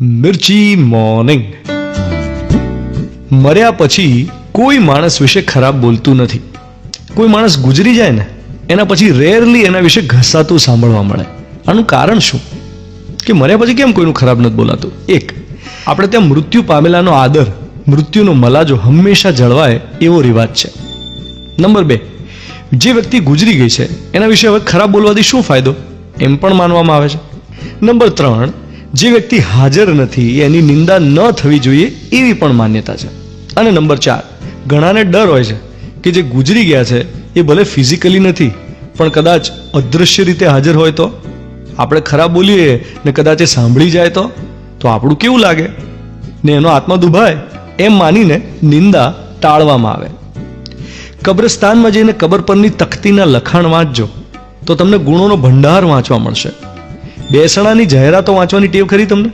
મિર્ચી morning. મર્યા પછી કોઈ માણસ વિશે ખરાબ બોલતું નથી. કોઈ માણસ ગુજરી જાય ને, એના પછી રેરલી એના વિશે ઘસાતું સાંભળવા મળે. આનું કારણ શું? કે મર્યા પછી કેમ કોઈનું ખરાબ નથી બોલાતું? એક, આપણે ત્યાં મૃત્યુ પામેલાનો આદર, મૃત્યુનો મલાજો હંમેશા જળવાય એવો રિવાજ છે. નંબર બે, જે વ્યક્તિ ગુજરી ગઈ છે, એના વિશે હવે ખરાબ બોલવાથી શું ફાયદો? એમ પણ માનવામાં આવે છે. નંબર ત્રણ જે વ્યક્તિ હાજર નથી, એની નિંદા ન થવી જોઈએ એવી પણ માન્યતા છે. અને નંબર ચાર, ઘણાને ડર હોય છે કે જે ગુજરી ગયા છે, એ ભલે ફિઝિકલી નથી, પણ કદાચ અદૃશ્ય રીતે હાજર હોય તો? આપણે ખરાબ બોલીએ ને કદાચ એ સાંભળી જાય તો? તો આપણું કેવું લાગે? ને એનો આત્મા દુભાય, એમ માનીને નિંદા ટાળવામાં આવે. કબ્રસ્તાનમાં જઈને કબર પરની તખતીના લખાણ વાંચજો, તો તમને ગુણોનો ભંડાર વાંચવા મળશે. બેસણાની જાહેરાતો વાંચવાની ટેવ ખરી તમને?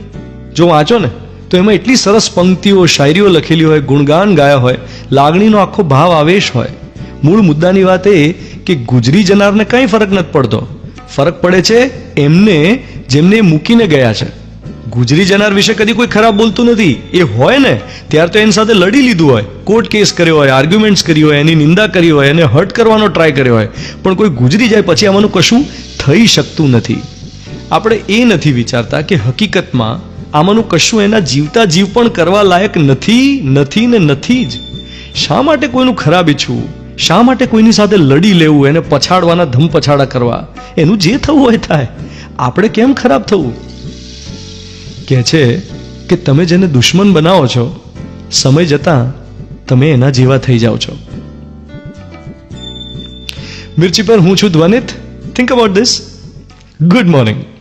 જો વાંચો ને, તો એમાં એટલી સરસ પંક્તિઓ, શાયરીઓ લખેલી હોય, ગુણગાન ગાયા હોય, લાગણીનો આખો ભાવ આવેશ હોય. મૂળ મુદ્દાની વાત એ કે ગુજરી જનારને કંઈ ફરક નથી પડતો. ફરક પડે છે એમને, જેમને મૂકીને ગયા છે. ગુજરી જનાર વિશે કદી કોઈ ખરાબ બોલતું નથી. એ હોય ને, ત્યાર તો એની સાથે લડી લીધું હોય. કોર્ટ કેસ કર્યો હોય આર્ગ્યુમેન્ટ્સ કરી હોય, એની નિંદા કરી હોય, એને હર્ટ કરવાનો ટ્રાય કર્યો હોય. પણ કોઈ ગુજરી જાય પછી આમાંનું કશું થઈ શકતું નથી. આપણે એ નથી વિચારતા કે હકીકતમાં આમાંનું કશું એના જીવતા જીવ પણ કરવા લાયક નથી નથી ને નથી જ. શા માટે કોઈનું ખરાબ ઈચ્છવું? શા માટે કોઈની સાથે લડી લેવું, એને પછાડવાના ધમ પછાડા કરવા? એનું જે થવું હોય થાય. આપણે કેમ ખરાબ થવું? કહે છે કે તમે જેને દુશ્મન બનાવો છો, સમય જતાં તમે એના જેવા થઈ જાઓ છો. મિર્ચી પર હું છું Dhvanit think about this good morning